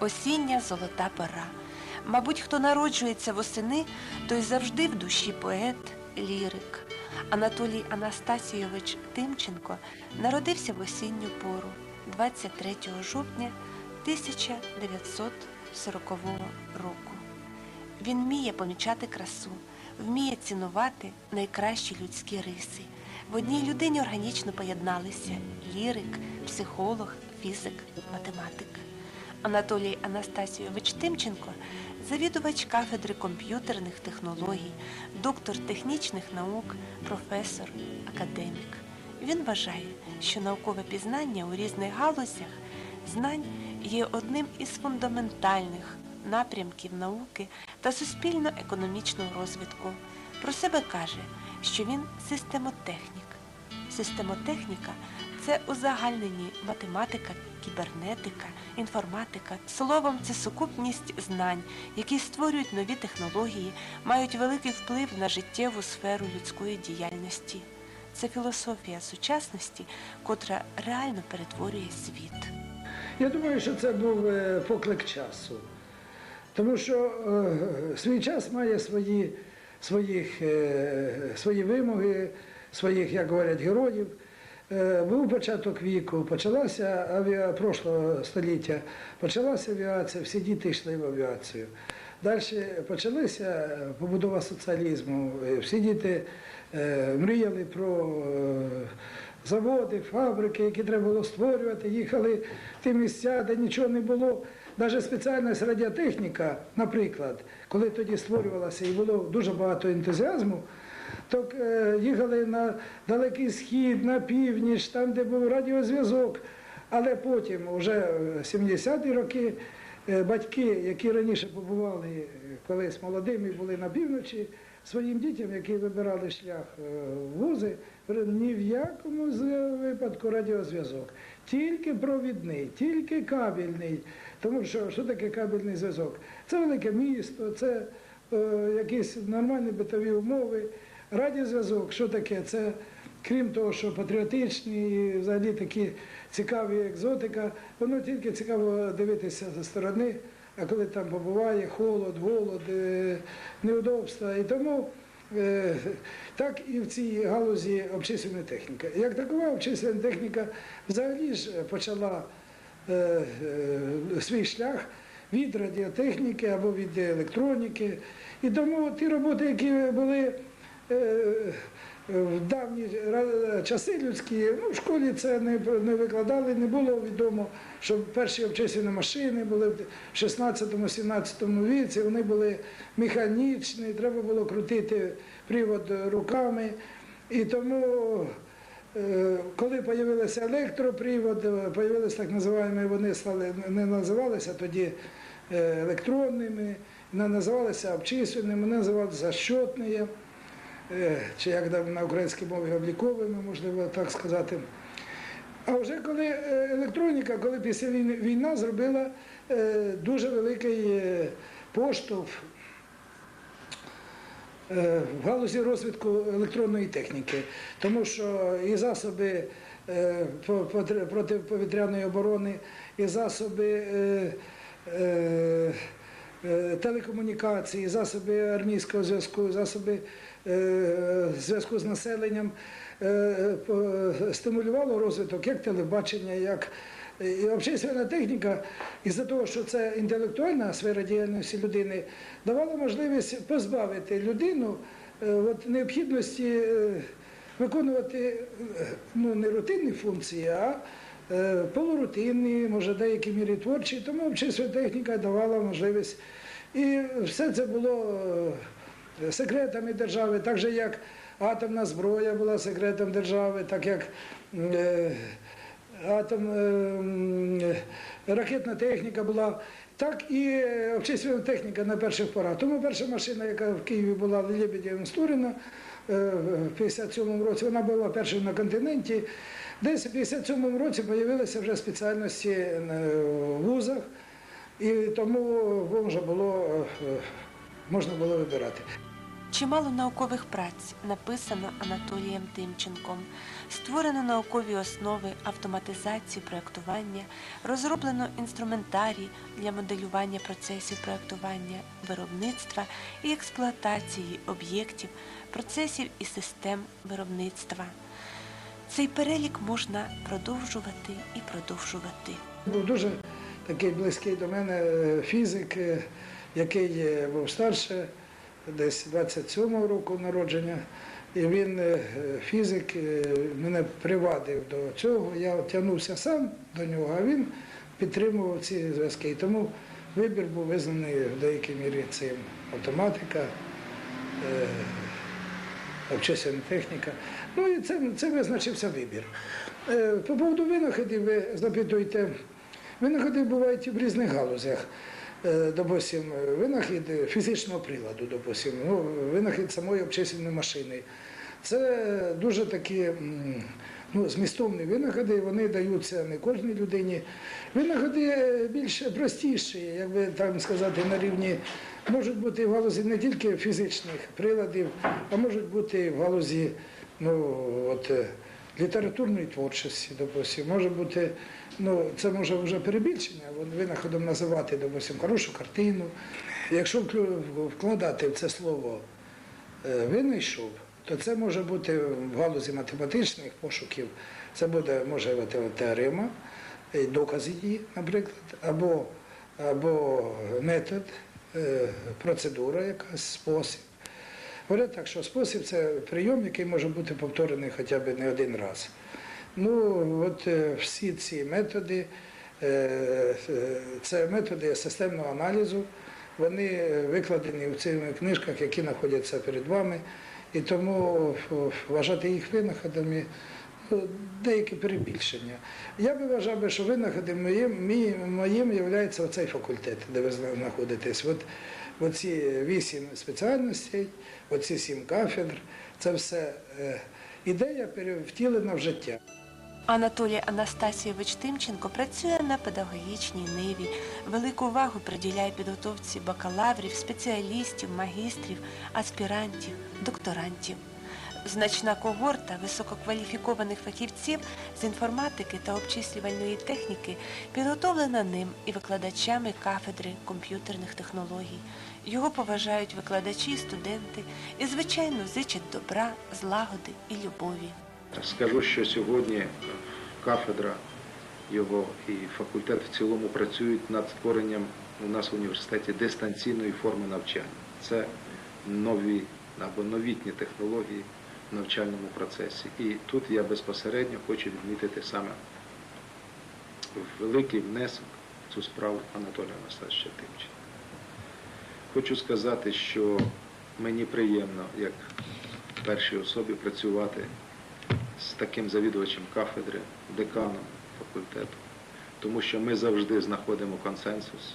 Осіння золота пора. Мабуть, хто народжується восени, той завжди в душі поет, лірик. Анатолій Анастасійович Тимченко народився в осінню пору 23 жовтня 1940 року. Він вміє помічати красу, вміє цінувати найкращі людські риси. В одній людині органічно поєдналися лірик, психолог, фізик, математик. Анатолій Анастасійович Тимченко завідувач кафедри комп'ютерних технологій, доктор технічних наук, професор, академік. Він вважає, що наукове пізнання у різних галузях знань є одним із фундаментальних напрямків науки та суспільно-економічного розвитку. Про себе каже, що він системотехнік. Системотехніка це узагальнені математика, кібернетика, інформатика. Словом, це сукупність знань, які створюють нові технології, мають великий вплив на життєву сферу людської діяльності. Це філософія сучасності, котра реально перетворює світ. Я думаю, що це був е, поклик часу. Тому що е, свій час має свої, своїх, е, свої вимоги, своїх, як говорять, героїв. Е, був початок віку, почалася авіа прошлого століття, почалася авіація, всі діти йшли в авіацію. Далі почалася побудова соціалізму. е, Всі діти е, мріяли про е, заводи, фабрики, які треба було створювати, їхали в ті місця, де нічого не було. Навіть спеціальність радіотехніка, наприклад, коли тоді створювалася і було дуже багато ентузіазму, то е, їхали на далекий схід, на північ, там, де був радіозв'язок. Але потім, вже 70-ті роки, е, батьки, які раніше побували е, колись молодими, були на півночі, своїм дітям, які вибирали шлях е, вузи, ні в якому випадку радіозв'язок. Тільки провідний, тільки кабельний. Тому що що таке кабельний зв'язок? Це велике місто, це е, якісь нормальні битові умови. Радіозв'язок, що таке? Це крім того, що патріотичні і взагалі такі цікаві екзотика, воно тільки цікаво дивитися зі сторони, а коли там побуває холод, голод, е, неудобства. І тому е, так і в цій галузі обчислювальна техніка. Як такова обчислювальна техніка взагалі ж почала е, свій шлях від радіотехніки або від електроніки. І тому ті роботи, які були в давні часи людські, ну, в школі це не, не викладали, не було відомо, що перші обчислені машини були в 16-17 віці, вони були механічні, треба було крутити привод руками. І тому Е, Коли з'явився електропривод, з'явилися так називаємо, вони стали не називалися тоді е, електронними, не називалися обчислюваними, не називалися щотними, е, чи як на українській мові обліковими, можливо так сказати. А вже коли е, електроніка, коли після війна зробила е, дуже великий е, поштовх е, в галузі розвитку електронної техніки, тому що і засоби е, протиповітряної оборони, і засоби е, е, е, телекомунікації, засоби армійського зв'язку, засоби е, зв'язку з населенням е, стимулювало розвиток як телебачення, як і общественна техніка, із-за того, що це інтелектуальна сфера діяльності людини, давала можливість позбавити людину е, от, необхідності е, виконувати е, ну, не рутинні функції, а е, полурутинні, може, деякі мірі творчі. Тому общественна техніка давала можливість. І все це було е, секретами держави, так же як атомна зброя була секретом держави, так як е, атом, е, ракетна техніка була, так і е, техніка на перших порах. Тому перша машина, яка в Києві була Лебедєва Стурина е, в 57-му році, вона була першою на континенті. Десь в 57-му році з'явилися вже спеціальності е, в вузах, і тому можна було, е, можна було вибирати. Чимало наукових праць написано Анатолієм Тимченком, створено наукові основи автоматизації проєктування, розроблено інструментарій для моделювання процесів проєктування, виробництва і експлуатації об'єктів, процесів і систем виробництва. Цей перелік можна продовжувати і продовжувати. Був дуже такий близький до мене фізик, який був старше, десь 27-го року народження. І він, е, фізик, е, мене привадив до цього. Я тягнувся сам до нього, а він підтримував ці зв'язки. І тому вибір був визнаний в деякій мірі цим. Автоматика, е, общественна техніка. Ну і це, це визначився вибір. По поводу винаходів ви запитуєте, винаходи бувають в різних галузях. Е, Допустим, винахід фізичного приладу, допустим, ну, винахід самої общественної машини. Це дуже такі ну, змістовні винаходи, вони даються не кожній людині. Винаходи більш простіші, як би там сказати, на рівні можуть бути в галузі не тільки фізичних приладів, а можуть бути в галузі ну, от, е, літературної творчості, допустим. Може бути, ну, це може вже перебільшення, винаходом називати, допустим, хорошу картину. Якщо вкладати в це слово е, винайшов, то це може бути в галузі математичних пошуків, це буде може бути теорема, е, доказ її, наприклад, або, або метод, е, процедура, якась спосіб. Говорять так, що спосіб це прийом, який може бути повторений хоча б не один раз. Ну, от е, всі ці методи, е, е, це методи системного аналізу, вони викладені в цих книжках, які знаходяться перед вами. І тому вважати їх винаходами ну, деякі перебільшення. Я би вважав, що винаходом моїм, моїм є оцей факультет, де ви знаходитесь. Оці вісім спеціальностей, оці сім кафедр, це все е, ідея перевтілена в життя. Анатолій Анастасійович Тимченко працює на педагогічній ниві, велику увагу приділяє підготовці бакалаврів, спеціалістів, магістрів, аспірантів, докторантів. Значна когорта висококваліфікованих фахівців з інформатики та обчислювальної техніки підготовлена ним і викладачами кафедри комп'ютерних технологій. Його поважають викладачі, студенти і, звичайно, зичать добра, злагоди і любові. Скажу, що сьогодні кафедра його і факультет в цілому працюють над створенням у нас в університеті дистанційної форми навчання. Це нові або новітні технології навчальному процесі. І тут я безпосередньо хочу відмітити саме великий внесок в цю справу Анатолія Анастасовича Тимченка. Хочу сказати, що мені приємно, як першій особі, працювати з таким завідувачем кафедри, деканом факультету, тому що ми завжди знаходимо консенсус,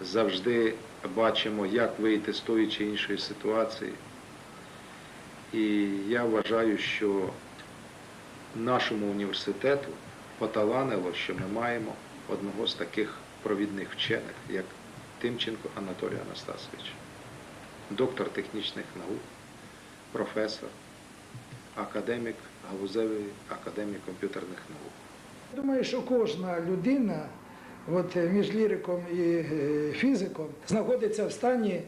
завжди бачимо, як вийти з тої чи іншої ситуації. І я вважаю, що нашому університету поталанило, що ми маємо одного з таких провідних вчених, як Тимченко Анатолій Анастасович, доктор технічних наук, професор, академік галузевий академії комп'ютерних наук. Думаю, що кожна людина от, між ліриком і е, фізиком знаходиться в стані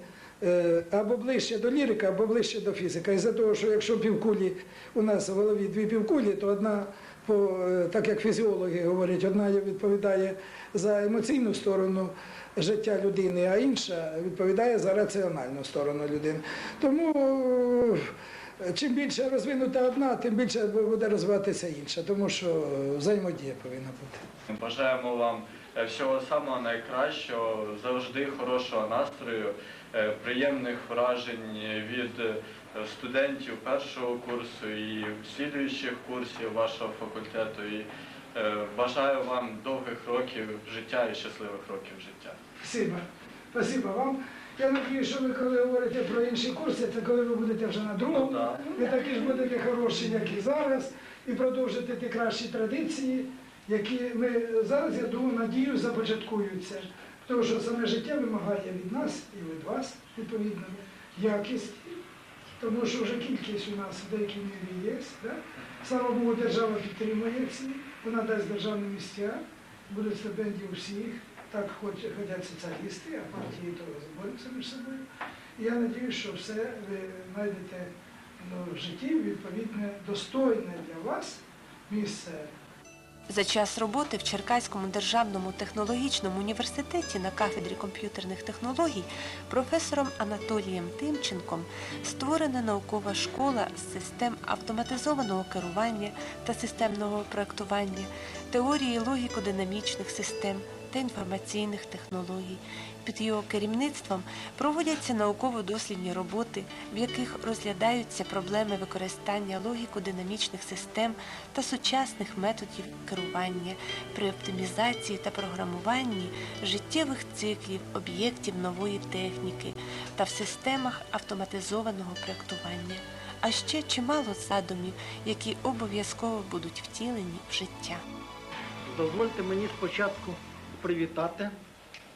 або ближче до лірика, або ближче до фізика. Із-за того, що якщо півкулі у нас в голові дві півкулі, то одна, по, е, так як фізіологи говорять, одна відповідає за емоційну сторону життя людини, а інша відповідає за раціональну сторону людини. Тому е, чим більше розвинута одна, тим більше буде розвиватися інша, тому що взаємодія повинна бути. Бажаємо вам е, всього самого найкращого, завжди хорошого настрою, е, приємних вражень від е, студентів першого курсу і слідуючих курсів вашого факультету. І е, бажаю вам довгих років життя і щасливих років життя. Спасибо. Спасибо вам. Я надію, що ви коли говорите про інші курси, це коли ви будете вже на другому, ви такі ж будете хороші, як і зараз, і продовжите ті кращі традиції, які ми зараз, я думаю, надію, започаткуються. Тому що саме життя вимагає від нас і від вас, відповідно, якісті тому що вже кількість у нас в деякій мірі є. Да? Слава Богу, держава підтримує ці, вона дасть державні місця, будуть стипендії у всіх, так хоч, ходять соціалісти, а партії то борються між собою. І я сподіваюся, що все ви знайдете ну, в житті відповідне, достойне для вас місце. За час роботи в Черкаському державному технологічному університеті на кафедрі комп'ютерних технологій професором Анатолієм Тимченком створена наукова школа з систем автоматизованого керування та системного проектування, теорії логіко-динамічних систем та інформаційних технологій. Під його керівництвом проводяться науково-дослідні роботи, в яких розглядаються проблеми використання логіко-динамічних систем та сучасних методів керування при оптимізації та програмуванні життєвих циклів об'єктів нової техніки та в системах автоматизованого проектування, а ще чимало задумів, які обов'язково будуть втілені в життя. Дозвольте мені спочатку привітати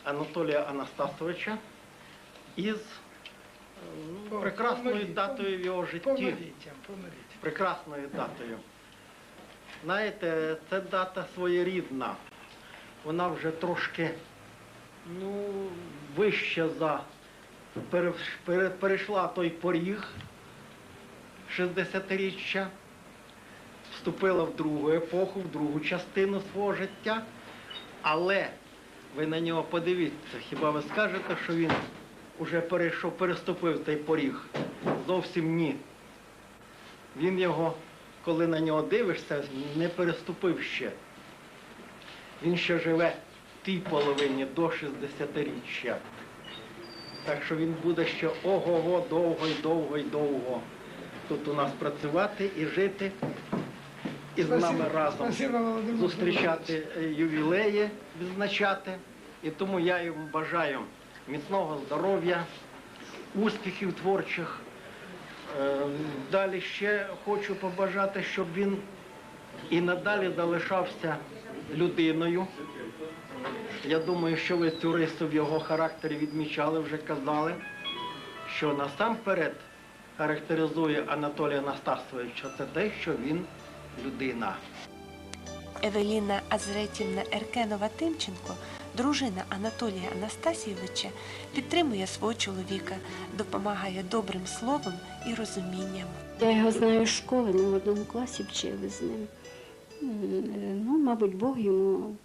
Анатолія Анастасовича із ну, прекрасною датою в його житті. Прекрасною датою. Знаєте, це дата своєрідна. Вона вже трошки ну, вища за пере- пере- перейшла той поріг 60-річчя, вступила в другу епоху, в другу частину свого життя. Але ви на нього подивіться, хіба ви скажете, що він уже перейшов, переступив той поріг? Зовсім ні. Він його, коли на нього дивишся, не переступив ще. Він ще живе в тій половині до 60-річчя. Так що він буде ще ого-го довго і довго і довго тут у нас працювати і жити, і з нами разом зустрічати ювілеї, відзначати. І тому я йому бажаю міцного здоров'я, успіхів творчих. Е, Далі ще хочу побажати, щоб він і надалі залишався людиною. Я думаю, що ви рису в його характері відмічали, вже казали, що насамперед характеризує Анатолія Анастасовича це те, що він людина. Евеліна Азретівна Еркенова Тимченко, дружина Анатолія Анастасійовича, підтримує свого чоловіка, допомагає добрим словом і розумінням. Я його знаю з школи, ми в одному класі вчили з ним. Ну, мабуть, Бог йому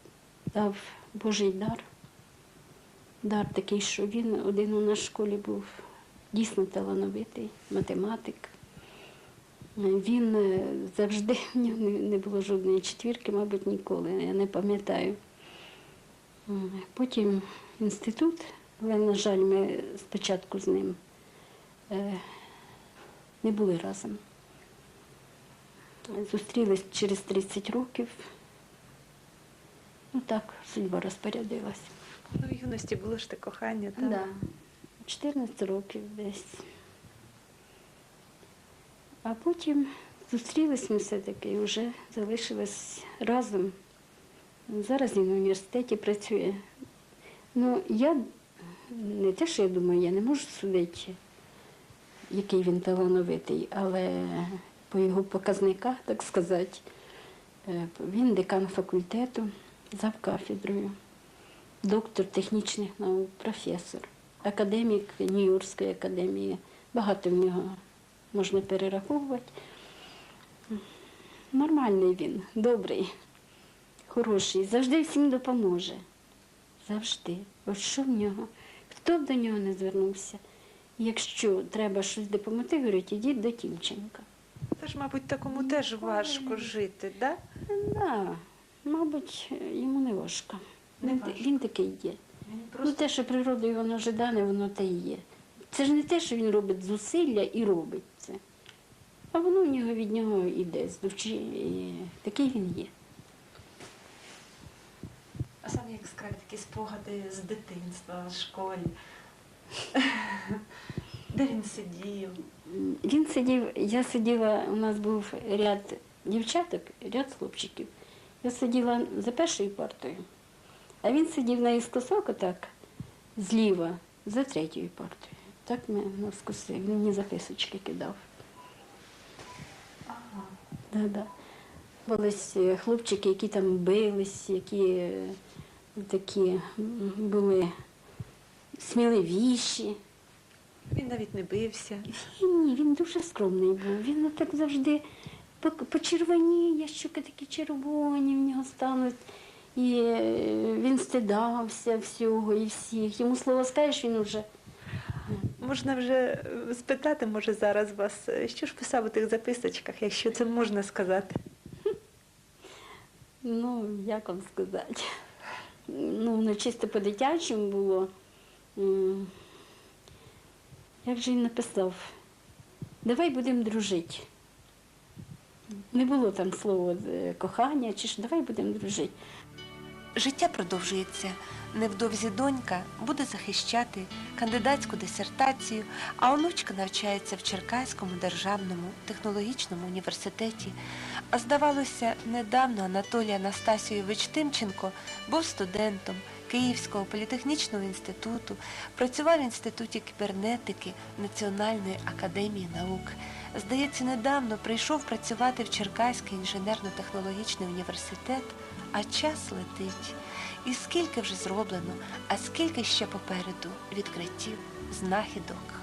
дав Божий дар. Дар такий, що він один у нас в школі був дійсно талановитий, математик. Він е, завжди в нього не- не було жодної четвірки, мабуть, ніколи, я не пам'ятаю. Потім інститут, але, на жаль, ми спочатку з ним е, не були разом. Зустрілись через 30 років. Ну так, судьба розпорядилась. Ну, в юності було ж те кохання, так? Да. 14 років десь. А потім зустрілись ми все-таки і вже залишились разом. Зараз він в університеті працює. Ну, я не те, що я думаю, я не можу судити, який він талановитий, але по його показниках, так сказати, е, він декан факультету, зав кафедрою доктор технічних наук, професор, академік Нью-Йоркської академії. Багато в нього можна перераховувати. Нормальний він, добрий, хороший, завжди всім допоможе. Завжди. От що в нього? Хто б до нього не звернувся? Якщо треба щось допомогти, говорить, ідіть до Тімченка. Та ж, мабуть, такому теж важко жити, так? Да, мабуть, йому не важко. Не він, важко. він такий є. Ну, те, що природою воно вже дане, воно те і є. Це ж не те, що він робить зусилля і робить це. А воно в нього від нього йде такий він є. А саме як сказати, такі спогади з дитинства, з школі. Де він сидів? Він сидів, я сиділа, у нас був ряд дівчаток, ряд хлопчиків. Я сиділа за першою партою, а він сидів наїскосок отак, зліва, за третьою партою. Так мене розкусив. Він мені записочки кидав. Да, да. Були е, хлопчики, які там бились, які е, такі були сміливіші. Він навіть не бився. Ні, він дуже скромний був. Він так завжди почервоніє, щоки такі червоні в нього стануть. І е, він стидався всього і всіх. Йому слово скажеш, він уже. Можна вже е, спитати, може, зараз вас, е, що ж писав у тих записочках, якщо це можна сказати. Ну, як вам сказати? Ну, воно чисто по-дитячому було. Як же він написав? Давай будемо дружити. Не було там слова е, кохання, чи ж давай будемо дружити. Життя продовжується. Невдовзі донька буде захищати кандидатську дисертацію, а онучка навчається в Черкаському державному технологічному університеті. А здавалося, недавно Анатолій Анастасійович Тимченко був студентом Київського політехнічного інституту, працював в інституті кібернетики Національної академії наук. Здається, недавно прийшов працювати в Черкаський інженерно-технологічний університет, а час летить. І скільки вже зроблено, а скільки ще попереду відкриттів, знахідок.